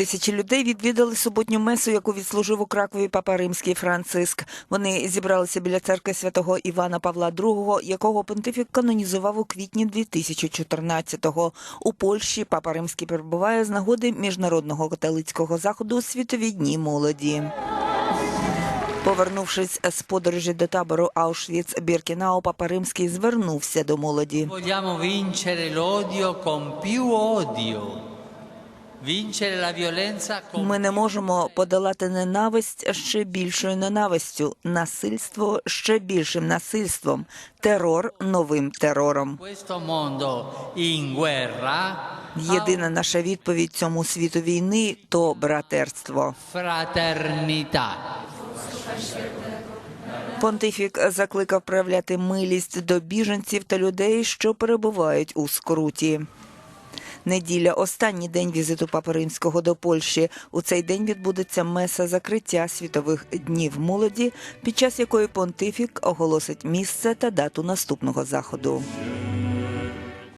Тисячі людей відвідали суботню месу, яку відслужив у Кракові папа римський Франциск. Вони зібралися біля церкви святого Івана Павла II, якого понтифік канонізував у квітні 2014-го. У Польщі папа римський перебуває з нагоди міжнародного католицького заходу світові дні молоді. Повернувшись з подорожі до табору Аушвіц-Біркінау, папа римський звернувся до молоді. Ми не можемо подолати ненависть ще більшою ненавистю, насильство ще більшим насильством, терор новим терором. Єдина наша відповідь цьому світу війни то братерство. Понтифік закликав проявляти милість до біженців та людей, що перебувають у скруті. Неділя останній день візиту Папи Римського до Польщі. У цей день відбудеться меса закриття світових днів молоді, під час якої понтифік оголосить місце та дату наступного заходу.